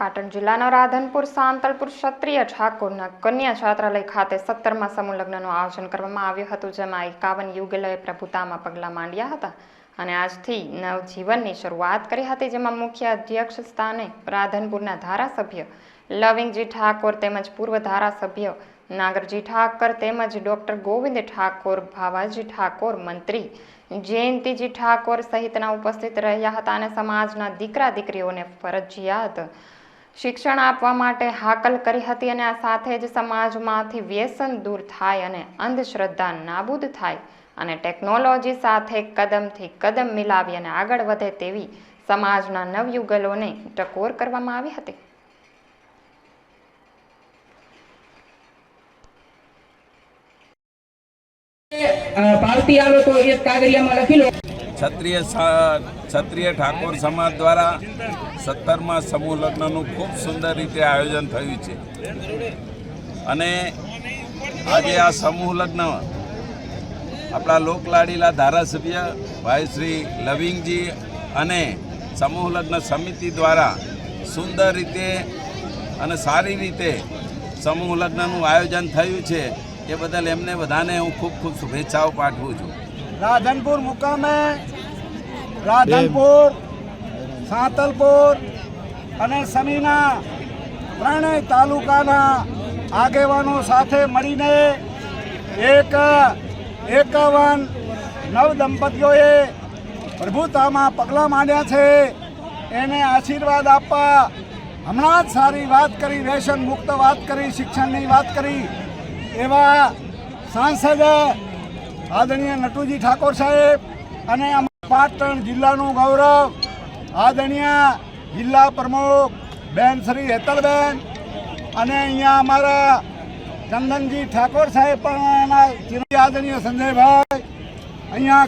પાટણ જિલ્લાના રાધનપુર, સાંતલપુર ક્ષત્રિય ઠાકોરના કન્યા છાત્રાલય ખાતે સત્તરમાં સમૂહ લગ્નનું આયોજન કરવામાં આવ્યું હતું, જેમાં એકાવન યુગલોએ પ્રભુતામાં પગલાં માંડ્યા હતા અને આજથી નવજીવનની શરૂઆત કરી હતી, જેમાં મુખ્ય અધ્યક્ષ સ્થાને રાધનપુરના ધારાસભ્ય લવિંગજી ઠાકોર તેમજ પૂર્વ ધારાસભ્ય નાગરજી ઠાકર તેમજ ડોક્ટર ગોવિંદ ઠાકોર, ભાવાજી ઠાકોર, મંત્રી જયંતિજી ઠાકોર સહિતના ઉપસ્થિત રહ્યા હતા અને સમાજના દીકરા દીકરીઓને ફરજિયાત શિક્ષણ આપવા માટે હાકલ કરી હતી અને આ સાથે જ સમાજમાંથી વ્યસન દૂર થાય અને અંધશ્રદ્ધા નાબૂદ થાય અને ટેકનોલોજી સાથે કદમથી કદમ મિલાવી અને આગળ વધે તેવી સમાજના નવયુગલોને ટકોર કરવામાં આવી હતી. પાવતી આવે તો એક કાગળિયામાં લખી લો. ક્ષત્રિય ક્ષત્રિય ઠાકોર સમાજ દ્વારા સત્તરમાં સમૂહ લગ્નનું ખૂબ સુંદર રીતે આયોજન થયું છે. અને આજે આ સમૂહ લગ્ન આપણા લોકલાડીલા ધારાસભ્ય ભાઈ શ્રી લવિંગજી અને સમૂહ લગ્ન સમિતિ દ્વારા સુંદર રીતે અને સારી રીતે સમૂહ લગ્નનું આયોજન થયું છે. એ બદલ એમને બધાને હું ખૂબ ખૂબ શુભેચ્છાઓ પાઠવું છું. રાધનપુર મુકામે રાધનપુર સાંતલપુર અને સમીના ત્રણેય તાલુકાના આગેવાનો સાથે મળીને એક એકાવન નવ દંપતીઓએ પ્રભુતામાં પગલાં માંડ્યા છે એને આશીર્વાદ આપવા હમણાં જ સારી વાત કરી વ્યસન મુક્ત વાત કરી શિક્ષણની વાત કરી એવા સાંસદ આદરણીય નટુજી ઠાકોર સાહેબ અને પાટણ જિલ્લાનું ગૌરવ, આદરણીય જિલ્લા પ્રમુખ બેન શ્રી હેતલબેન અને અહીંયા અમારા ચંદનજી ઠાકોર સાહેબ પણ એના આદરણીય સંજયભાઈ. અહીંયા